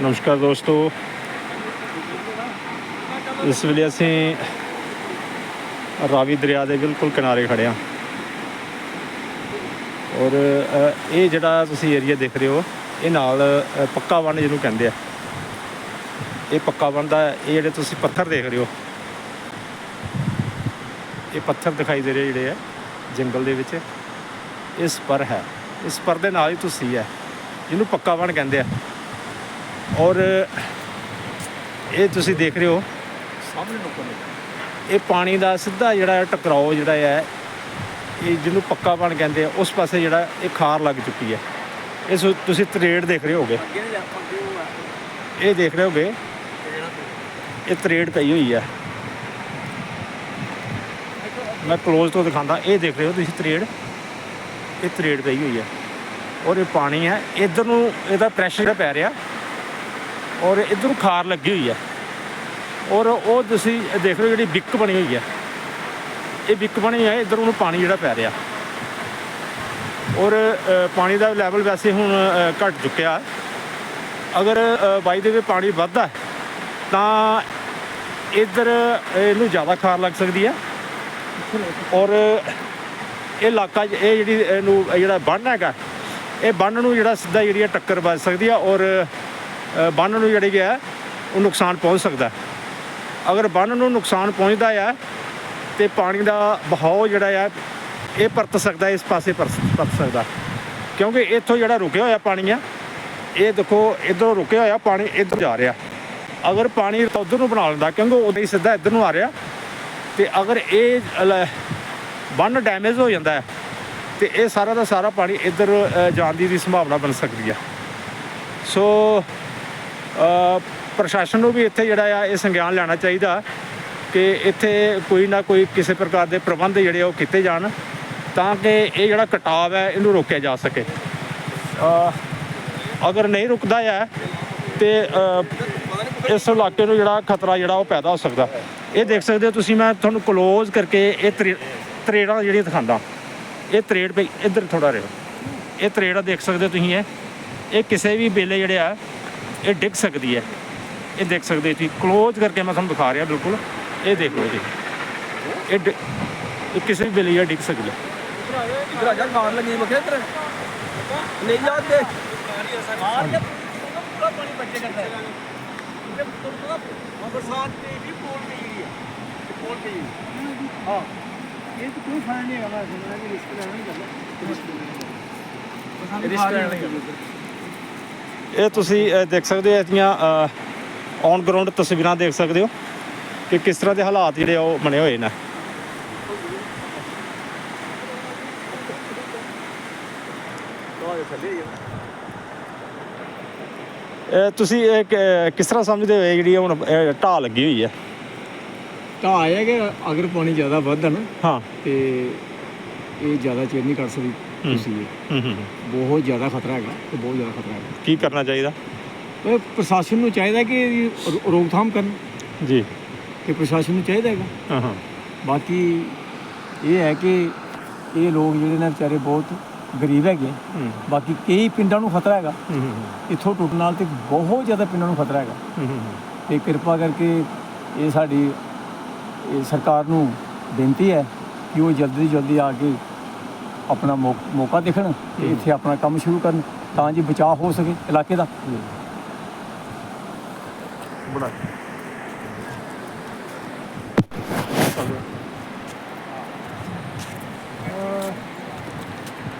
ਨਮਸਕਾਰ ਦੋਸਤੋ। ਇਸ ਵੇਲੇ ਅਸੀਂ ਰਾਵੀ ਦਰਿਆ ਦੇ ਬਿਲਕੁਲ ਕਿਨਾਰੇ ਖੜੇ ਹਾਂ। ਔਰ ਇਹ ਜਿਹੜਾ ਤੁਸੀਂ ਏਰੀਆ ਦੇਖ ਰਹੇ ਹੋ, ਇਹ ਨਾਲ ਪੱਕਾ ਬੰਨ ਜਿਹਨੂੰ ਕਹਿੰਦੇ ਆ। ਇਹ ਪੱਕਾ ਬੰਨ ਦਾ, ਇਹ ਜਿਹੜੇ ਤੁਸੀਂ ਪੱਥਰ ਦੇਖ ਰਹੇ ਹੋ, ਇਹ ਪੱਥਰ ਦਿਖਾਈ ਦੇ ਰਹੇ ਜਿਹੜੇ ਆ, ਜੰਗਲ ਦੇ ਵਿੱਚ। ਇਸ ਪਰ ਹੈ। ਇਸ ਪਰ ਦੇ ਨਾਲ ਹੀ ਤੁਸੀਂ ਹੈ ਇਹਨੂੰ ਪੱਕਾ ਬੰਨ ਕਹਿੰਦੇ ਆ। ਔਰ ਇਹ ਤੁਸੀਂ ਦੇਖ ਰਹੇ ਹੋ ਸਾਹਮਣੇ ਨੁਕਰ ਇਹ ਪਾਣੀ ਦਾ ਸਿੱਧਾ ਜਿਹੜਾ ਟਕਰਾਓ ਜਿਹੜਾ ਹੈ ਇਹ ਜਿਹਨੂੰ ਪੱਕਾ ਬਣ ਕਹਿੰਦੇ ਆ ਉਸ ਪਾਸੇ ਜਿਹੜਾ ਇਹ ਖਾਰ ਲੱਗ ਚੁੱਕੀ ਹੈ। ਇਸ ਤੁਸੀਂ ਤਰੇੜ ਦੇਖ ਰਹੇ ਹੋਗੇ। ਇਹ ਦੇਖ ਰਹੇ ਹੋਗੇ? ਇਹ ਤਰੇੜ ਪਈ ਹੋਈ ਹੈ। ਮੈਂ ਕਲੋਜ਼ ਤੋਂ ਦਿਖਾਉਂਦਾ ਇਹ ਦੇਖ ਰਹੇ ਹੋ ਤੁਸੀਂ ਤਰੇੜ? ਇਹ ਤਰੇੜ ਪਈ ਹੋਈ ਹੈ। ਔਰ ਇਹ ਪਾਣੀ ਹੈ ਇਧਰ ਨੂੰ ਇਹਦਾ ਪ੍ਰੈਸ਼ਰ ਪੈ ਰਿਹਾ। ਔਰ ਇਧਰ ਖਾਰ ਲੱਗੀ ਹੋਈ ਹੈ ਔਰ ਉਹ ਤੁਸੀਂ ਦੇਖ ਰਹੇ ਹੋ ਜਿਹੜੀ ਬਿੱਕ ਬਣੀ ਹੋਈ ਹੈ ਇਹ ਬਿੱਕ ਬਣੀ ਹੈ ਇਧਰ ਨੂੰ ਪਾਣੀ ਜਿਹੜਾ ਪੈ ਰਿਹਾ। ਔਰ ਪਾਣੀ ਦਾ ਲੈਵਲ ਵੈਸੇ ਹੁਣ ਅ, ਘਟ ਚੁੱਕਿਆ। ਅਗਰ ਬਾਈ ਦੇ ਵਿੱਚ ਪਾਣੀ ਵੱਧਦਾ ਤਾਂ ਇਧਰ ਇਹਨੂੰ ਜ਼ਿਆਦਾ ਖਾਰ ਲੱਗ ਸਕਦੀ ਹੈ ਔਰ ਇਹ ਇਲਾਕਾ ਜ- ਇਹ ਜਿਹੜੀ ਇਹਨੂੰ ਜਿਹੜਾ ਬੰਨ ਹੈਗਾ ਇਹ ਬੰਨ ਨੂੰ ਜਿਹੜਾ ਸਿੱਧਾ ਜਿਹੜੀ ਹੈ ਟੱਕਰ ਵੱਜ ਸਕਦੀ ਹੈ ਔਰ ਬੰਨ ਨੂੰ ਜਿਹੜੀ ਹੈ, ਉਹ ਨੁਕਸਾਨ ਪਹੁੰਚ ਸਕਦਾ ਅਗਰ ਬੰਨ ਨੂੰ ਨੁਕਸਾਨ ਪਹੁੰਚਦਾ ਹੈ ਤੇ ਪਾਣੀ ਦਾ ਬਹਾਓ ਜਿਹੜਾ ਆ ਇਹ ਪਰਤ ਸਕਦਾ ਇਸ ਪਾਸੇ ਪਰਤ ਪਰਤ ਸਕਦਾ ਕਿਉਂਕਿ ਇੱਥੋਂ ਜਿਹੜਾ ਰੁਕਿਆ ਹੋਇਆ ਪਾਣੀ ਆ ਇਹ ਦੇਖੋ ਇਧਰੋਂ ਰੁਕਿਆ ਹੋਇਆ ਪਾਣੀ ਇੱਧਰ ਜਾ ਰਿਹਾ। ਅਗਰ ਪਾਣੀ ਉਧਰ ਨੂੰ ਬਣਾ ਲੈਂਦਾ, ਕਿਉਂਕਿ ਉਦੋਂ ਹੀ ਸਿੱਧਾ ਇੱਧਰ ਨੂੰ ਆ ਰਿਹਾ, ਤੇ ਅਗਰ ਇਹ ਬੰਨ ਡੈਮੇਜ ਹੋ ਜਾਂਦਾ ਹੈ, ਤੇ ਇਹ ਸਾਰਾ ਦਾ ਸਾਰਾ ਪਾਣੀ ਇੱਧਰ ਜਾਣ ਦੀ ਵੀ ਸੰਭਾਵਨਾ ਬਣ ਸਕਦੀ ਹੈ। ਸੋ ਪ੍ਰਸ਼ਾਸਨ ਨੂੰ ਵੀ ਇੱਥੇ ਜਿਹੜਾ ਆ ਇਹ ਸੰਗਿਆਨ ਲੈਣਾ ਚਾਹੀਦਾ ਕਿ ਇੱਥੇ ਕੋਈ ਨਾ ਕੋਈ ਕਿਸੇ ਪ੍ਰਕਾਰ ਦੇ ਪ੍ਰਬੰਧ ਜਿਹੜੇ ਆ ਉਹ ਕੀਤੇ ਜਾਣ ਤਾਂ ਕਿ ਇਹ ਜਿਹੜਾ ਕਟਾਵ ਹੈ ਇਹਨੂੰ ਰੋਕਿਆ ਜਾ ਸਕੇ। ਅਗਰ ਨਹੀਂ ਰੁਕਦਾ ਹੈ ਤੇ ਇਸ ਇਲਾਕੇ ਨੂੰ ਜਿਹੜਾ ਖਤਰਾ ਜਿਹੜਾ ਉਹ ਪੈਦਾ ਹੋ ਸਕਦਾ। ਇਹ ਦੇਖ ਸਕਦੇ ਹੋ ਤੁਸੀਂ, ਮੈਂ ਤੁਹਾਨੂੰ ਕਲੋਜ਼ ਕਰਕੇ ਇਹ ਤਰੇ- ਤਰੇੜਾਂ ਜਿਹੜੀਆਂ ਦਿਖਾਉਂਦਾ। ਇਹ ਤਰੇੜ ਪਈ ਇੱਧਰ ਥੋੜਾ ਰਹੋ। ਇਹ ਤਰੇੜਾ ਦੇਖ ਸਕਦੇ ਹੋ ਤੁਸੀਂ ਇਹ। ਇਹ ਕਿਸੇ ਵੀ ਵੇਲੇ ਜਿਹੜੇ ਆ ਇਹ ਡਿੱਗ ਸਕਦੀ ਹੈ। ਇਹ ਦੇਖ ਸਕਦੇ ਤੁਸੀਂ। ਕਲੋਜ਼ ਕਰਕੇ ਮੈਂ ਤੁਹਾਨੂੰ ਦਿਖਾ ਰਿਹਾ ਬਿਲਕੁਲ। ਇਹ ਦੇਖ ਲਓ ਜੀ। ਇਹ ਇਹ ਕਿਸੇ ਵੀ ਵੇਲੇ ਡਿੱਗ ਸਕਦੀ ਹੈ। ਇਧਰ ਆ ਜਾ ਖਾਣ ਲੱਗੀ ਮਖੇ ਇਧਰ। ਨਹੀਂ ਜਾ ਤੇ ਆ ਗਿਆ ਪੂਰਾ ਪਾਣੀ ਬੱਚੇ ਕਰਦਾ ਹੈ ਇਹ ਪੂਰਾ ਬਰਸਾਤ ਤੇ ਵੀ ਪੋਲ ਪਈ ਗਈ ਹੈ ਪੋਲ ਪਈ ਗਈ ਹਾਂ ਇਹ ਤਾਂ ਕੋਈ ਫਾਇਦਾ ਨਹੀਂ ਹੈਗਾ ਮੈਂ ਰਿਸਕ ਲੈਣਾ ਨਹੀਂ ਕਰਨਾ ਰਿਸਕ ਲੈਣਾ ਨਹੀਂ ਕਰਨਾ ਇਹ ਤੁਸੀਂ ਦੇਖ ਸਕਦੇ ਹੋ ਇਹਦੀਆਂ ਔਨ ਗਰਾਊਂਡ ਤਸਵੀਰਾਂ ਦੇਖ ਸਕਦੇ ਹੋ ਕਿ ਕਿਸ ਤਰ੍ਹਾਂ ਦੇ ਹਾਲਾਤ ਜਿਹੜੇ ਆ ਉਹ ਬਣੇ ਹੋਏ ਨੇ। ਤੁਸੀਂ ਇਹ ਕਿਸ ਤਰ੍ਹਾਂ ਸਮਝਦੇ ਹੋ ਜਿਹੜੀ ਹੁਣ ਢਾਹ ਲੱਗੀ ਹੋਈ ਹੈ ਤਾਂ ਆਇਆ ਕਿ ਅਗਰ ਪਾਣੀ ਜ਼ਿਆਦਾ ਵੱਧਦਾ ਨਾ ਹਾਂ। ਤੇ ਇਹ ਜ਼ਿਆਦਾ ਚਿਰ ਨਹੀਂ ਕੱਢ ਸਕਦੀ। ਤੁਸੀਂ। ਇਹ ਹੂੰ ਹੂੰ। ਬਹੁਤ ਜ਼ਿਆਦਾ ਖਤਰਾ ਹੈਗਾ ਤੇ ਬਹੁਤ ਜ਼ਿਆਦਾ ਖਤਰਾ ਹੈਗਾ। ਕੀ ਕਰਨਾ ਚਾਹੀਦਾ? ਪਰ ਪ੍ਰਸ਼ਾਸਨ ਨੂੰ ਚਾਹੀਦਾ ਕਿ ਰੋ- ਰੋਕਥਾਮ ਕਰਨ। ਜੀ। ਕਿ ਪ੍ਰਸ਼ਾਸਨ ਨੂੰ ਚਾਹੀਦਾ ਹੈਗਾ। ਹਾਂ ਹਾਂ। ਬਾਕੀ ਇਹ ਹੈ ਕਿ ਇਹ ਲੋਕ ਜਿਹੜੇ ਨੇ ਵਿਚਾਰੇ ਬਹੁਤ ਗਰੀਬ ਹੈਗੇ ਹੂੰ। ਬਾਕੀ ਕਈ ਪਿੰਡਾਂ ਨੂੰ ਖਤਰਾ ਹੈਗਾ। ਹੂੰ ਹੂੰ ਇੱਥੋਂ ਟੁੱਟਣ ਨਾਲ ਤੇ ਬਹੁਤ ਜ਼ਿਆਦਾ ਪਿੰਡਾਂ ਨੂੰ ਖਤਰਾ ਹੈਗਾ। ਹੂੰ ਹੂੰ। ਤੇ ਕਿਰਪਾ ਕਰਕੇ ਇਹ ਸਾਡੀ ਇਹ ਸਰਕਾਰ ਨੂੰ ਬੇਨਤੀ ਹੈ ਕਿ ਉਹ ਜਲਦੀ ਤੋਂ ਜਲਦੀ ਆ ਕੇ ਆਪਣਾ ਮੌ- ਮੌਕਾ ਦੇਖਣ ਤੇ ਇੱਥੇ ਆਪਣਾ ਕੰਮ ਸ਼ੁਰੂ ਕਰਨ ਤਾਂ ਜੀ ਬਚਾਅ ਹੋ ਸਕੇ ਇਲਾਕੇ ਦਾ। ਬਣਾ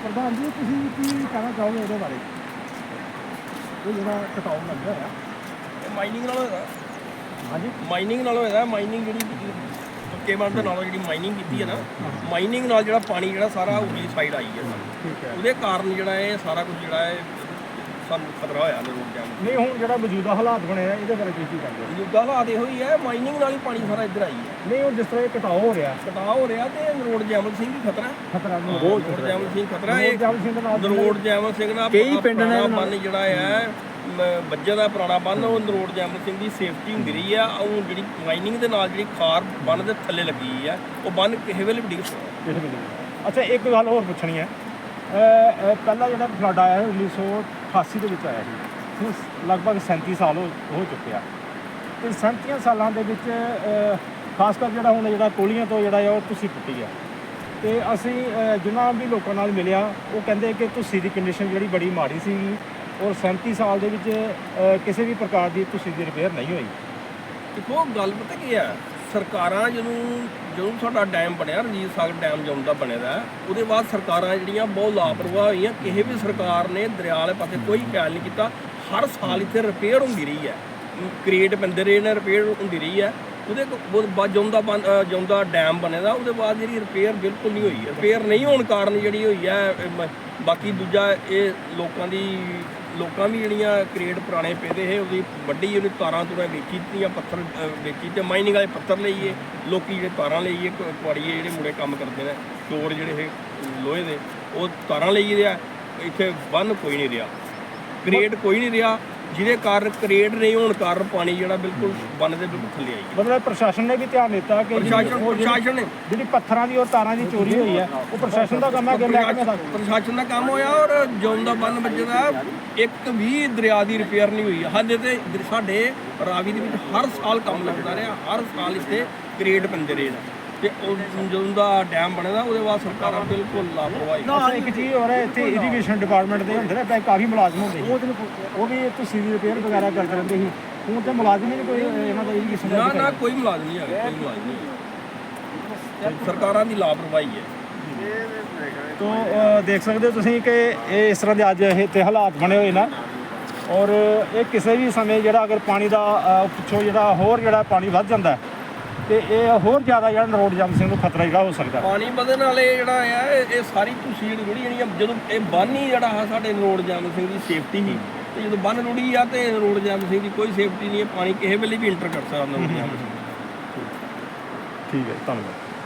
ਪ੍ਰਧਾਨ ਜੀ ਤੁਸੀਂ ਕੀ ਕਹਿਣਾ ਚਾਹੋਗੇ ਇਹਦੇ ਬਾਰੇ? ਇਹ ਜਿਹੜਾ ਕਟਾਉ ਲੱਗਿਆ ਹੋਇਆ। ਇਹ ਮਾਈਨਿੰਗ ਨਾਲ ਹੋਇਆ ਹਾਂਜੀ। ਮਾਈਨਿੰਗ ਨਾਲ ਹੋਇਆ ਮਾਈਨਿੰਗ ਜਿਹੜੀ ਬੰਦ ਦੇ ਨਾਲੋਂ ਜਿਹੜੀ ਮਾਈਨਿੰਗ ਕੀਤੀ ਹੈ ਨਾ ਮਾਈਨਿੰਗ ਨਾਲ ਜਿਹੜਾ ਪਾਣੀ ਜਿਹੜਾ ਸਾਰਾ ਉਰਲੀ ਸਾਈਡ ਆਈ ਹੈ। ਠੀਕ ਹੈ। ਉਹਦੇ ਕਾਰਨ ਜਿਹੜਾ ਇਹ ਸਾਰਾ ਕੁਝ ਜਿਹੜਾ ਹੈ ਸਾਨੂੰ ਖਤਰਾ ਹੋਇਆ ਨੇ। ਜਾਮ ਨਹੀਂ ਹੁਣ ਜਿਹੜਾ ਮੌਜੂਦਾ ਹਾਲਾਤ ਬਣੇ ਆ ਇਹਦੇ ਬਾਰੇ ਕੀ ਕਹਿੰਦੇ ਹੋ? ਮੌਜੂਦਾ ਹਾਲਾਤ ਇਹੋ ਹੀ ਹੈ ਮਾਈਨਿੰਗ ਨਾਲ ਹੀ ਪਾਣੀ ਸਾਰਾ ਇੱਧਰ ਆਈ ਹੈ। ਨਹੀਂ ਹੁਣ ਜਿਸ ਤਰ੍ਹਾਂ ਇਹ ਕਟਾਉ ਹੋ ਰਿਹਾ। ਕਟਾਅ ਹੋ ਰਿਹਾ ਤੇ ਨਰੋੜ ਜੈਮਲ ਸਿੰਘ ਵੀ ਖਤਰਾ ਖਤਰਾ ਬਹੁਤ ਜੈਮਲ ਸਿੰਘ ਖਤਰਾ ਹੈ। ਨਰੋੜ ਜੈਮਲ ਸਿੰਘ ਦੇ ਨਰੋੜ ਜੈਮਲ ਸਿੰਘ ਨਾਲ ਕਈ ਪਿੰਡ ਨੇ ਜਿਹੜਾ ਹੈ ਬੱਜੇ ਦਾ ਪੁਰਾਣਾ ਬੰਨ ਉਹ ਨਰੋੜ ਜੈਮਲ ਸਿੰਘ ਦੀ ਸੇਫਟੀ ਹੁੰਦੀ ਰਹੀ ਆ। ਉਹ ਜਿਹੜੀ ਮਾਈਨਿੰਗ ਦੇ ਨਾਲ ਜਿਹੜੀ ਖਾਰ ਬੰਨ ਦੇ ਥੱਲੇ ਲੱਗੀ ਆ। ਉਹ ਬੰਨ ਕਿਸੇ ਵੇਲੇ ਵੀ ਡਿੱਗ ਸਕਦਾ। ਕਿਸੇ ਵੇਲੇ ਅੱਛਾ ਇੱਕ ਗੱਲ ਹੋਰ ਪੁੱਛਣੀ ਹੈ। ਅਹ, ਅਹ, ਪਹਿਲਾ ਜਿਹੜਾ ਫਲੱਡ ਆਇਆ ਸੀ 1988 ਦੇ ਵਿੱਚ ਆਇਆ ਸੀ। ਨੂੰ ਲਗਭਗ 37 ਸਾਲ ਹੋ ਹੋ ਚੁੱਕਿਆ ਆ। ਤੇ 37 ਸਾਲਾਂ ਦੇ ਵਿੱਚ ਅ, ਖਾਸ ਕਰ ਜਿਹੜਾ ਹੁਣ ਜਿਹੜਾ ਕੋਲੀਆਂ ਤੋਂ ਜਿਹੜਾ ਆ ਉਹ ਤੁਸੀਂ ਟੁੱਟੀ ਆ। ਤੇ ਅਸੀਂ ਅ, ਜਿਨ੍ਹਾਂ ਵੀ ਲੋਕਾਂ ਨਾਲ ਮਿਲਿਆ ਉਹ ਕਹਿੰਦੇ ਕਿ ਤੁਸੀਂ ਦੀ ਕੰਡੀਸ਼ਨ ਜਿਹੜੀ ਬੜੀ ਮਾੜੀ ਸੀਗੀ। ਔਰ 37 ਸਾਲ ਦੇ ਵਿੱਚ ਅ, ਕਿਸੇ ਵੀ ਪ੍ਰਕਾਰ ਦੀ ਤੁਸੀਂ ਦੀ ਰਿਪੇਅਰ ਨਹੀਂ ਹੋਈ। ਦੇਖੋ ਗੱਲ ਪਤਾ ਕੀ ਆ ਸਰਕਾਰਾਂ ਜਦੋਂ ਜਦੋਂ ਸਾਡਾ ਡੈਮ ਬਣਿਆ ਰਣਜੀਤ ਸਾਗਰ ਡੈਮ ਜਦੋਂ ਦਾ ਬਣਿਆ ਦਾ ਉਹਦੇ ਬਾਅਦ ਸਰਕਾਰਾਂ ਜਿਹੜੀਆਂ ਬਹੁਤ ਲਾਪਰਵਾਹ ਹੋਈਆਂ ਕਿਸੇ ਵੀ ਸਰਕਾਰ ਨੇ ਦਰਿਆ ਵਾਲੇ ਪਾਸੇ ਕੋਈ ਖਿਆਲ ਨਹੀਂ ਕੀਤਾ। ਹਰ ਸਾਲ ਇੱਥੇ ਰਿਪੇਅਰ ਹੁੰਦੀ ਰਹੀ ਹੈ। ਕ੍ਰੀਏਟ ਬੰਦੇ ਰਹੇ ਨੇ ਰਿਪੇਅਰ ਹੁੰਦੀ ਰਹੀ ਹੈ। ਉਹਦੇ ਕੋ- ਬਾਅਦ ਜਦੋਂ ਦਾ ਡੈਮ ਬਣਿਆ ਦਾ ਉਹਦੇ ਬਾਅਦ ਜਿਹੜੀ ਰਿਪੇਅਰ ਬਿਲਕੁਲ ਨਹੀਂ ਹੋਈ ਰਿਪੇਅਰ ਨਹੀਂ ਹੋਣ ਕਾਰਨ ਜਿਹੜੀ ਹੋਈ ਹੈ ਬਾਕੀ ਦੂਜਾ ਇਹ ਲੋਕਾਂ ਦੀ, ਲੋਕਾਂ ਵੀ ਜਿਹੜੀਆਂ ਕ੍ਰੀਏਟ ਪੁਰਾਣੇ ਪੇਦੇ ਹੈ ਉਹਦੀ ਵੱਡੀ ਉਹਨੇ ਤਾਰਾਂ ਤੁਰਾਂ ਵੇਚੀ ਦਿੱਤੀਆਂ, ਪੱਥਰ ਵੇਚੀ ਤੇ ਮਾਈਨਿੰਗ ਵਾਲੇ ਪੱਥਰ ਲਈਏ, ਲੋਕੀ ਜਿਹੜੇ ਤਾਰਾਂ ਲਈਏ ਕੁਆੜੀਏ ਜਿਹੜੇ ਮੁੰਡੇ ਕੰਮ ਕਰਦੇ ਨੇ, ਚੋਰ ਜਿਹੜੇ ਇਹ ਲੋਹੇ ਦੇ, ਉਹ ਤਾਰਾਂ ਲਈਏ ਦੇ ਆ, ਇੱਥੇ ਬੰਨ ਕੋਈ ਨਹੀਂ ਰਿਹਾ। ਕ੍ਰੀਏਟ ਕੋਈ ਨਹੀਂ ਰਿਹਾ। ਜਿਹਦੇ ਕਾਰਨ ਕ੍ਰੀਏਟ ਨਹੀਂ ਹੋਣ ਕਾਰਨ ਪਾਣੀ ਜਿਹੜਾ ਬਿਲਕੁਲ ਬੰਨ ਦੇ ਬਿਲਕੁਲ ਥੱਲੇ ਆਈ ਮਤਲਬ ਪ੍ਰਸ਼ਾਸਨ ਨੇ ਵੀ ਧਿਆਨ ਦਿੱਤਾ ਕਿ ਜਿਹੜੀ ਪ੍ਰਸ਼ਾਸਨ ਉਹ ਜਿਹੜੀ- ਪ੍ਰਸ਼ਾਸਨ ਨੇ ਜਿਹੜੀ ਪੱਥਰਾਂ ਦੀ ਔਰ ਤਾਰਾਂ ਦੀ ਚੋਰੀ ਹੋਈ ਹੈ ਉਹ ਪ੍ਰਸ਼ਾਸਨ ਦਾ ਕੰਮ ਹੈ ਕਿ ਮਹਿਕਮੇ ਦਾ? ਪ੍ਰਸ਼ਾਸਨ ਦਾ ਕੰਮ ਹੋਇਆ ਔਰ ਜੌਨ ਦਾ ਬੰਨ ਵੱਜਦਾ ਇੱਕ ਵੀ ਦਰਿਆ ਦੀ ਰਿਪੇਅਰ ਨਹੀਂ ਹੋਈ। ਹਾਲੇ ਤੇ ਸਾਡੇ ਰਾਵੀ ਦੇ ਵਿੱਚ ਹਰ ਸਾਲ ਕੰਮ ਲੱਗਦਾ ਰਿਹਾ। ਹਰ ਸਾਲ ਇੱਥੇ ਕ੍ਰੀਏਟ ਬੰਦੇ ਰਹੇ ਨੇ। ਤੇ ਉਹ ਜਦੋਂ ਦਾ ਡੈਮ ਬਣਦਾ ਉਹਦੇ ਬਾਅਦ ਸਰਕਾਰਾਂ ਬਿਲਕੁਲ ਲਾਪਰਵਾਹੀ ਅੱਛਾ ਇੱਕ ਚੀਜ਼ ਹੋਰ ਹੈ ਇੱਥੇ ਇਰੀਗੇਸ਼ਨ ਡਿਪਾਰਟਮੈਂਟ ਦੇ ਹੁੰਦੇ ਨੇ ਪੈ ਕਾਫੀ ਮੁਲਾਜ਼ਮ ਹੁੰਦੇ ਉਹ ਵੀ ਤੁਸੀਂ ਦੀ ਰਿਪੇਅਰ ਵਗੈਰਾ ਕਰਦੇ ਰਹਿੰਦੇ ਸੀ। ਹੁਣ ਤੇ ਮੁਲਾਜ਼ਮ ਹੀ ਨਹੀਂ ਕੋਈ ਇਹਨਾਂ ਦਾ ਇਰੀਗੇਸ਼ਨ ਨਾ ਦਾ ਨਾ ਕੋਈ ਮੁਲਾਜ਼ਮ ਨਹੀਂ ਹੈਗਾ ਕੋਈ ਮੁਲਾਜ਼ਮ ਨਹੀਂ। ਸਰਕਾਰਾਂ ਦੀ ਲਾਪਰਵਾਹੀ ਹੈ। ਤੋਂ ਦੇਖ ਸਕਦੇ ਹੋ ਤੁਸੀਂ ਕਿ ਇਹ ਇਸ ਤਰ੍ਹਾਂ ਦੇ ਅੱਜ ਇਹ ਤੇ ਹਾਲਾਤ ਬਣੇ ਹੋਏ ਨੇ। ਔਰ ਇਹ ਕਿਸੇ ਵੀ ਸਮੇਂ ਜਿਹੜਾ ਅਗਰ ਪਾਣੀ ਦਾ ਪਿੱਛੋਂ ਜਿਹੜਾ ਹੋਰ ਜਿਹੜਾ ਪਾਣੀ ਵੱਧ ਜਾਂਦਾ ਹੈ, ਤੇ ਇਹ ਹੋਰ ਜ਼ਿਆਦਾ ਜਿਹੜਾ ਰੋਡ ਜੰਮ ਸਿੰਘ ਨੂੰ ਖਤਰਾ ਜਿਹੜਾ ਹੋ ਸਕਦਾ। ਹੈ। ਪਾਣੀ ਵਧਣ ਵਾਲੇ ਜਿਹੜਾ ਆ ਇਹ ਇਹ ਸਾਰੀ ਤੁਸੀਂ ਜਿਹੜੀ ਜਾਣੀ ਆ ਜਦੋਂ ਇਹ ਬੰਨ ਹੀ ਜਿਹੜਾ ਆ ਸਾਡੇ ਰੋਡ ਜਾਮ ਸਿੰਘ ਦੀ ਸੇਫਟੀ ਸੀ। ਤੇ ਜਦੋਂ ਬੰਨ ਰੁੜੀ ਆ ਤੇ ਰੋਡ ਜਾਮ ਸਿੰਘ ਦੀ ਕੋਈ ਸੇਫਟੀ ਨਹੀਂ ਹੈ ਪਾਣੀ ਕਿਸੇ ਵੇਲੇ ਵੀ ਇੰਟਰ ਕਰ ਸਕਦਾ ਰੋਡ ਜਾਮ ਸਿੰਘ। ਠੀਕ ਹੈ ਧੰਨਵਾਦ।